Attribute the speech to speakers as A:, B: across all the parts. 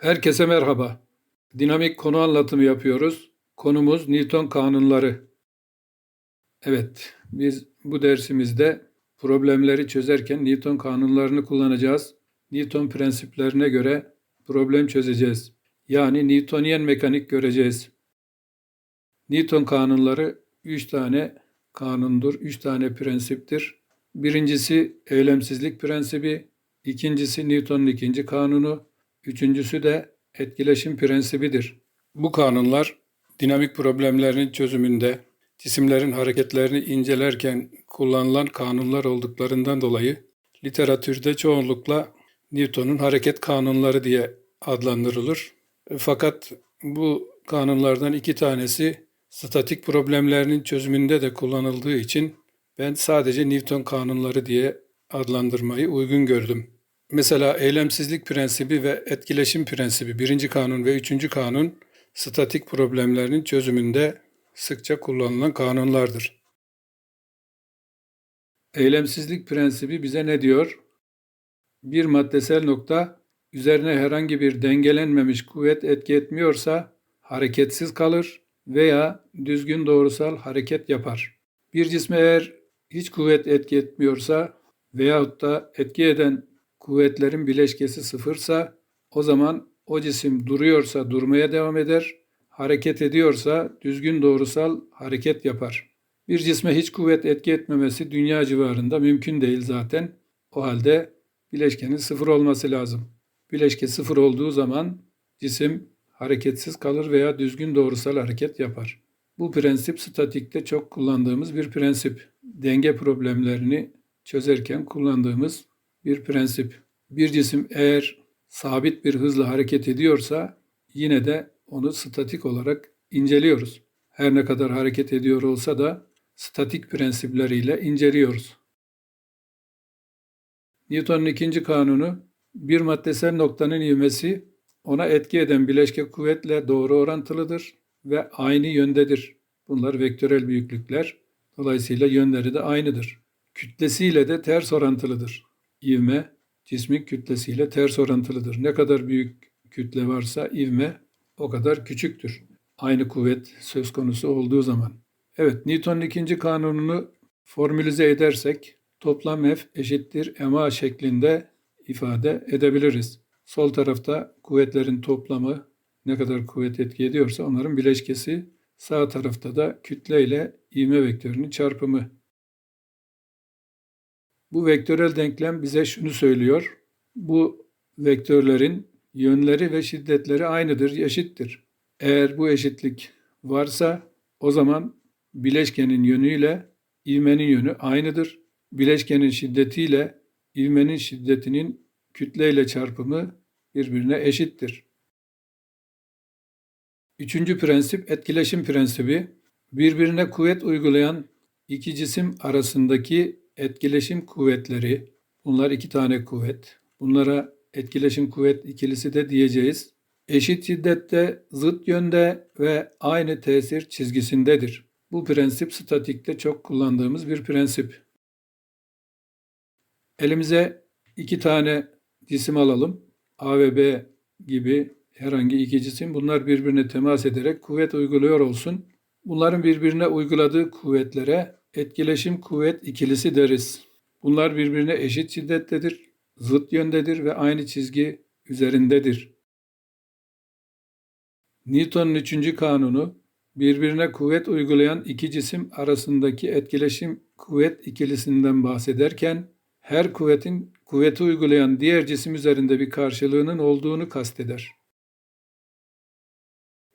A: Herkese merhaba. Dinamik konu anlatımı yapıyoruz. Konumuz Newton kanunları. Evet, biz bu dersimizde problemleri çözerken Newton kanunlarını kullanacağız. Newton prensiplerine göre problem çözeceğiz. Yani Newtonian mekanik göreceğiz. Newton kanunları 3 tane kanundur, 3 tane prensiptir. Birincisi eylemsizlik prensibi, ikincisi Newton'un ikinci kanunu, üçüncüsü de etkileşim prensibidir. Bu kanunlar dinamik problemlerin çözümünde cisimlerin hareketlerini incelerken kullanılan kanunlar olduklarından dolayı literatürde çoğunlukla Newton'un hareket kanunları diye adlandırılır. Fakat bu kanunlardan iki tanesi statik problemlerinin çözümünde de kullanıldığı için ben sadece Newton kanunları diye adlandırmayı uygun gördüm. Mesela eylemsizlik prensibi ve etkileşim prensibi birinci kanun ve üçüncü kanun statik problemlerinin çözümünde sıkça kullanılan kanunlardır. Eylemsizlik prensibi bize ne diyor? Bir maddesel nokta üzerine herhangi bir dengelenmemiş kuvvet etki etmiyorsa hareketsiz kalır veya düzgün doğrusal hareket yapar. Bir cisme eğer hiç kuvvet etki etmiyorsa veyahut da etki eden kuvvetlerin bileşkesi sıfırsa o zaman o cisim duruyorsa durmaya devam eder, hareket ediyorsa düzgün doğrusal hareket yapar. Bir cisme hiç kuvvet etki etmemesi dünya civarında mümkün değil zaten. O halde bileşkenin sıfır olması lazım. Bileşke sıfır olduğu zaman cisim hareketsiz kalır veya düzgün doğrusal hareket yapar. Bu prensip statikte çok kullandığımız bir prensip. Denge problemlerini çözerken kullandığımız bir prensip. Bir cisim eğer sabit bir hızla hareket ediyorsa yine de onu statik olarak inceliyoruz. Her ne kadar hareket ediyor olsa da statik prensipleriyle inceliyoruz. Newton'un ikinci kanunu bir maddesel noktanın ivmesi ona etki eden bileşke kuvvetle doğru orantılıdır ve aynı yöndedir. Bunlar vektörel büyüklükler. Dolayısıyla yönleri de aynıdır. Kütlesiyle de ters orantılıdır. İvme cismin kütlesiyle ters orantılıdır. Ne kadar büyük kütle varsa ivme o kadar küçüktür. Aynı kuvvet söz konusu olduğu zaman. Evet, Newton'un ikinci kanununu formülize edersek toplam F eşittir ma şeklinde ifade edebiliriz. Sol tarafta kuvvetlerin toplamı ne kadar kuvvet etki ediyorsa onların bileşkesi, sağ tarafta da kütle ile ivme vektörünün çarpımı. Bu vektörel denklem bize şunu söylüyor. Bu vektörlerin yönleri ve şiddetleri aynıdır, eşittir. Eğer bu eşitlik varsa o zaman bileşkenin yönüyle ivmenin yönü aynıdır. Bileşkenin şiddetiyle ivmenin şiddetinin kütleyle çarpımı birbirine eşittir. Üçüncü prensip etkileşim prensibi. Birbirine kuvvet uygulayan iki cisim arasındaki etkileşim kuvvetleri, bunlar iki tane kuvvet. Bunlara etkileşim kuvvet ikilisi de diyeceğiz. Eşit şiddette, zıt yönde ve aynı tesir çizgisindedir. Bu prensip statikte çok kullandığımız bir prensip. Elimize iki tane cisim alalım. A ve B gibi herhangi iki cisim bunlar birbirine temas ederek kuvvet uyguluyor olsun. Bunların birbirine uyguladığı kuvvetlere etkileşim kuvvet ikilisi deriz. Bunlar birbirine eşit şiddettedir, zıt yöndedir ve aynı çizgi üzerindedir. Newton'un üçüncü kanunu birbirine kuvvet uygulayan iki cisim arasındaki etkileşim kuvvet ikilisinden bahsederken her kuvvetin kuvveti uygulayan diğer cisim üzerinde bir karşılığının olduğunu kasteder.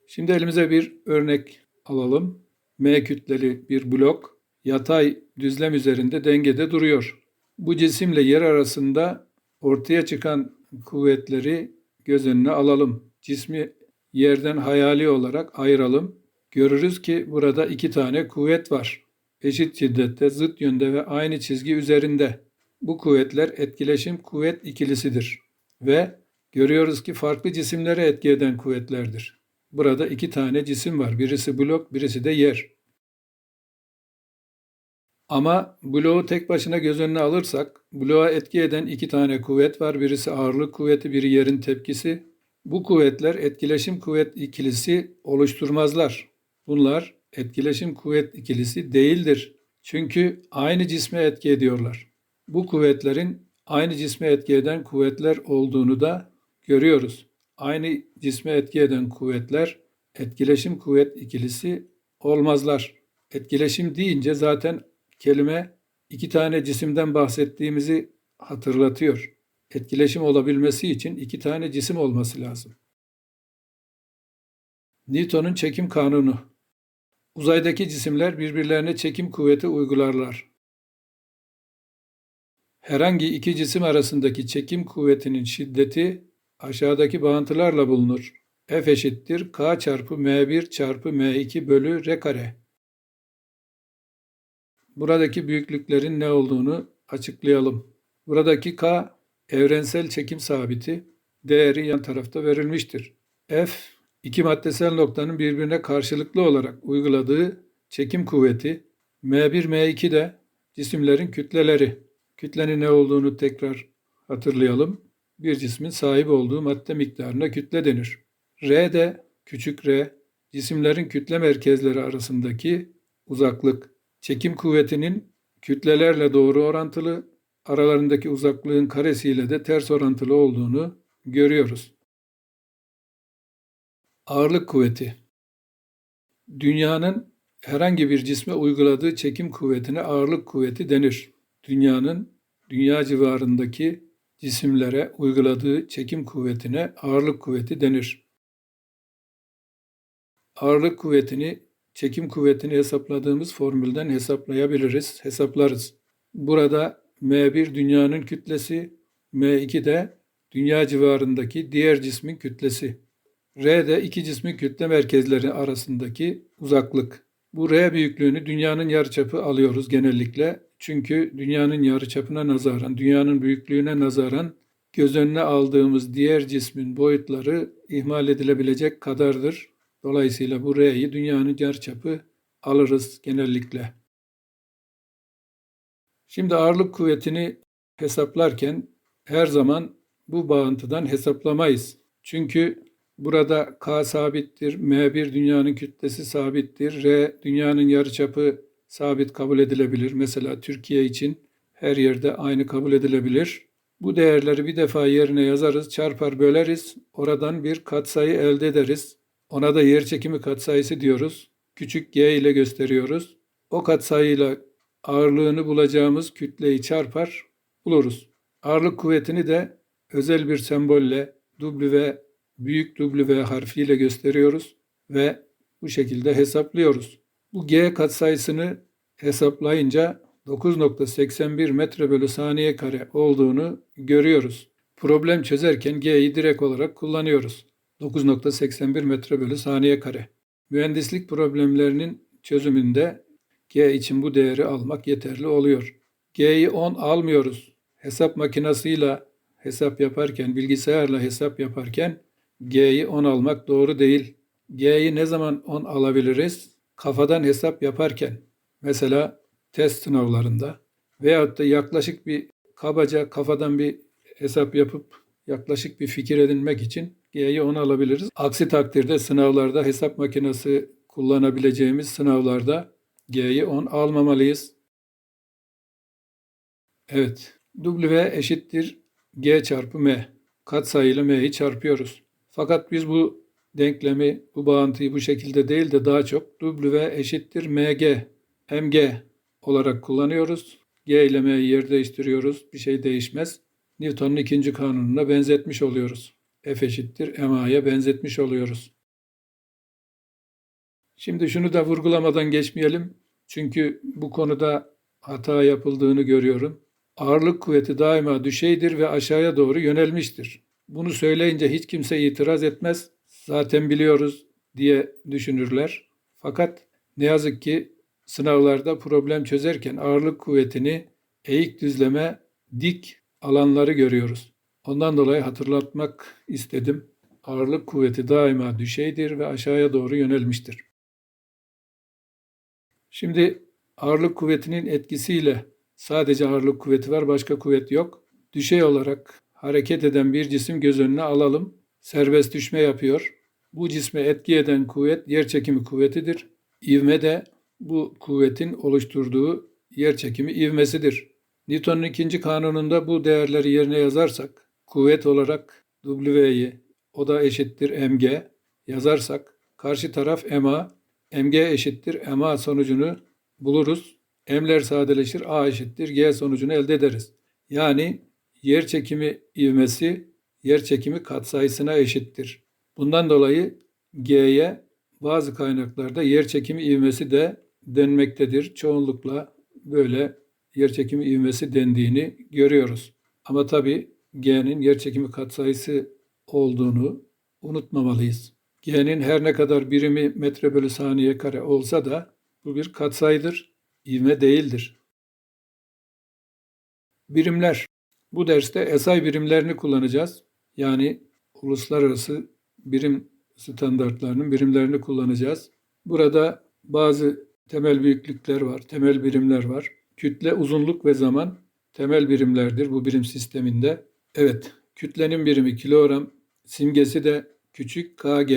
A: Şimdi elimize bir örnek alalım. M kütleli bir blok yatay düzlem üzerinde dengede duruyor. Bu cisimle yer arasında ortaya çıkan kuvvetleri göz önüne alalım. Cismi yerden hayali olarak ayıralım. Görürüz ki burada iki tane kuvvet var. Eşit şiddette, zıt yönde ve aynı çizgi üzerinde. Bu kuvvetler etkileşim kuvvet ikilisidir ve görüyoruz ki farklı cisimlere etki eden kuvvetlerdir. Burada iki tane cisim var. Birisi blok, birisi de yer. Ama bloğu tek başına göz önüne alırsak, bloğa etki eden iki tane kuvvet var. Birisi ağırlık kuvveti, biri yerin tepkisi. Bu kuvvetler etkileşim kuvvet ikilisi oluşturmazlar. Bunlar etkileşim kuvvet ikilisi değildir. Çünkü aynı cisme etki ediyorlar. Bu kuvvetlerin aynı cisme etki eden kuvvetler olduğunu da görüyoruz. Aynı cisme etki eden kuvvetler etkileşim kuvvet ikilisi olmazlar. Etkileşim deyince zaten kelime iki tane cisimden bahsettiğimizi hatırlatıyor. Etkileşim olabilmesi için iki tane cisim olması lazım. Newton'un çekim kanunu. Uzaydaki cisimler birbirlerine çekim kuvveti uygularlar. Herhangi iki cisim arasındaki çekim kuvvetinin şiddeti aşağıdaki bağıntılarla bulunur. F eşittir K çarpı M1 çarpı M2 bölü R kare. Buradaki büyüklüklerin ne olduğunu açıklayalım. Buradaki K evrensel çekim sabiti değeri yan tarafta verilmiştir. F iki maddesel noktanın birbirine karşılıklı olarak uyguladığı çekim kuvveti. M1 M2 de cisimlerin kütleleri. Kütlenin ne olduğunu tekrar hatırlayalım. Bir cismin sahip olduğu madde miktarına kütle denir. R de küçük r cisimlerin kütle merkezleri arasındaki uzaklık. Çekim kuvvetinin kütlelerle doğru orantılı, aralarındaki uzaklığın karesiyle de ters orantılı olduğunu görüyoruz. Ağırlık kuvveti Dünyanın herhangi bir cisme uyguladığı çekim kuvvetine ağırlık kuvveti denir. Dünyanın dünya civarındaki cisimlere uyguladığı çekim kuvvetine ağırlık kuvveti denir. Ağırlık kuvvetini çekim kuvvetini hesapladığımız formülden hesaplayabiliriz, hesaplarız. Burada M1 dünyanın kütlesi, M2 de dünya civarındaki diğer cismin kütlesi. R de iki cismin kütle merkezleri arasındaki uzaklık. Bu R büyüklüğünü dünyanın yarıçapı alıyoruz genellikle. Çünkü dünyanın yarıçapına nazaran, dünyanın büyüklüğüne nazaran göz önüne aldığımız diğer cismin boyutları ihmal edilebilecek kadardır. Dolayısıyla bu R'yi dünyanın yarıçapı alırız genellikle. Şimdi ağırlık kuvvetini hesaplarken her zaman bu bağıntıdan hesaplamayız. Çünkü burada K sabittir, M1 dünyanın kütlesi sabittir, R dünyanın yarıçapı sabit kabul edilebilir. Mesela Türkiye için her yerde aynı kabul edilebilir. Bu değerleri bir defa yerine yazarız, çarpar böleriz, oradan bir katsayı elde ederiz. Ona da yer çekimi katsayısı diyoruz. Küçük g ile gösteriyoruz. O katsayıyla ağırlığını bulacağımız kütleyi çarpar buluruz. Ağırlık kuvvetini de özel bir sembolle W büyük W harfiyle gösteriyoruz ve bu şekilde hesaplıyoruz. Bu G katsayısını hesaplayınca 9.81 metre bölü saniye kare olduğunu görüyoruz. Problem çözerken G'yi direkt olarak kullanıyoruz. 9.81 metre bölü saniye kare. Mühendislik problemlerinin çözümünde G için bu değeri almak yeterli oluyor. G'yi 10 almıyoruz. Hesap makinesiyle hesap yaparken, bilgisayarla hesap yaparken G'yi 10 almak doğru değil. G'yi ne zaman 10 alabiliriz? Kafadan hesap yaparken. Mesela test sınavlarında veyahut da yaklaşık bir kabaca kafadan bir hesap yapıp yaklaşık bir fikir edinmek için G'yi 10 alabiliriz. Aksi takdirde sınavlarda hesap makinesi kullanabileceğimiz sınavlarda G'yi 10 almamalıyız. Evet. W eşittir G çarpı M. Katsayıyla M'yi çarpıyoruz. Fakat biz bu denklemi, bu bağıntıyı bu şekilde değil de daha çok W eşittir MG, MG olarak kullanıyoruz. G ile M'yi yer değiştiriyoruz. Bir şey değişmez. Newton'un ikinci kanununa benzetmiş oluyoruz. F eşittir MA'ya benzetmiş oluyoruz. Şimdi şunu da vurgulamadan geçmeyelim. Çünkü bu konuda hata yapıldığını görüyorum. Ağırlık kuvveti daima düşeydir ve aşağıya doğru yönelmiştir. Bunu söyleyince hiç kimse itiraz etmez. Zaten biliyoruz diye düşünürler. Fakat ne yazık ki sınavlarda problem çözerken ağırlık kuvvetini eğik düzleme dik alanları görüyoruz. Ondan dolayı hatırlatmak istedim. Ağırlık kuvveti daima düşeydir ve aşağıya doğru yönelmiştir. Şimdi ağırlık kuvvetinin etkisiyle sadece ağırlık kuvveti var, başka kuvvet yok. Düşey olarak hareket eden bir cisim göz önüne alalım. serbest düşme yapıyor. Bu cisme etki eden kuvvet yer çekimi kuvvetidir. İvme de bu kuvvetin oluşturduğu yer çekimi ivmesidir. Newton'un ikinci kanununda bu değerleri yerine yazarsak, kuvvet olarak W'yi, o da eşittir mg yazarsak, karşı taraf ma, mg eşittir ma sonucunu buluruz. M'ler sadeleşir, a eşittir g sonucunu elde ederiz. Yani yer çekimi ivmesi yer çekimi katsayısına eşittir. Bundan dolayı G'ye bazı kaynaklarda yer çekimi ivmesi de denmektedir. Çoğunlukla böyle yer çekimi ivmesi dendiğini görüyoruz. Ama tabii G'nin yer çekimi katsayısı olduğunu unutmamalıyız. G'nin her ne kadar birimi metre bölü saniye kare olsa da bu bir katsayıdır, ivme değildir. Birimler. Bu derste SI birimlerini kullanacağız. Yani uluslararası birim standartlarının birimlerini kullanacağız. Burada bazı temel büyüklükler var, temel birimler var. Kütle, uzunluk ve zaman temel birimlerdir bu birim sisteminde. Evet, kütlenin birimi kilogram, simgesi de küçük kg.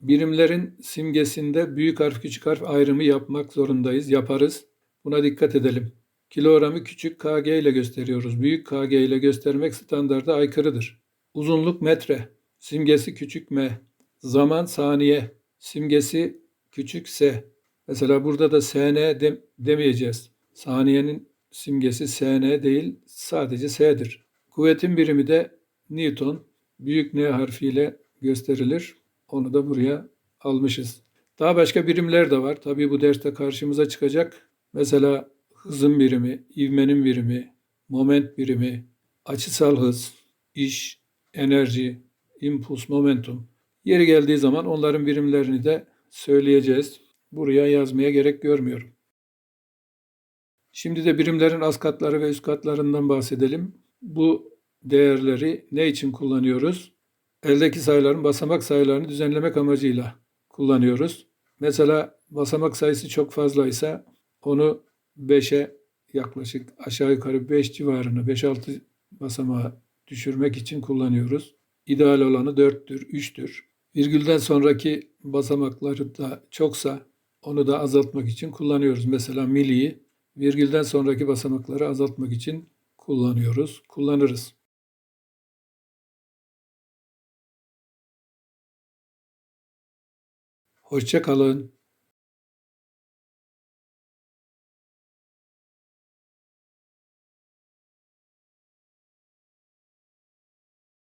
A: Birimlerin simgesinde büyük harf küçük harf ayrımı yapmak zorundayız, yaparız. Buna dikkat edelim. Kilogramı küçük kg ile gösteriyoruz. Büyük kg ile göstermek standarda aykırıdır. Uzunluk metre, simgesi küçük m. Zaman saniye, simgesi küçük s. Mesela burada da sn de, demeyeceğiz. Saniyenin simgesi sn değil, sadece s'dir. Kuvvetin birimi de Newton, büyük N harfiyle gösterilir. Onu da buraya almışız. Daha başka birimler de var. Tabii bu derste karşımıza çıkacak. Mesela hızın birimi, ivmenin birimi, moment birimi, açısal hız, iş, enerji, impuls, momentum. Yeri geldiği zaman onların birimlerini de söyleyeceğiz. Buraya yazmaya gerek görmüyorum. Şimdi de birimlerin az katları ve üst katlarından bahsedelim. Bu değerleri ne için kullanıyoruz? Eldeki sayıların basamak sayılarını düzenlemek amacıyla kullanıyoruz. Mesela basamak sayısı çok fazlaysa onu 5'e yaklaşık aşağı yukarı 5 civarını 5-6 basamağa düşürmek için kullanıyoruz. İdeal olanı 4'tür, 3'tür. Virgülden sonraki basamakları da çoksa onu da azaltmak için kullanıyoruz. Mesela miliyi virgülden sonraki basamakları azaltmak için kullanıyoruz, kullanırız. Hoşça kalın.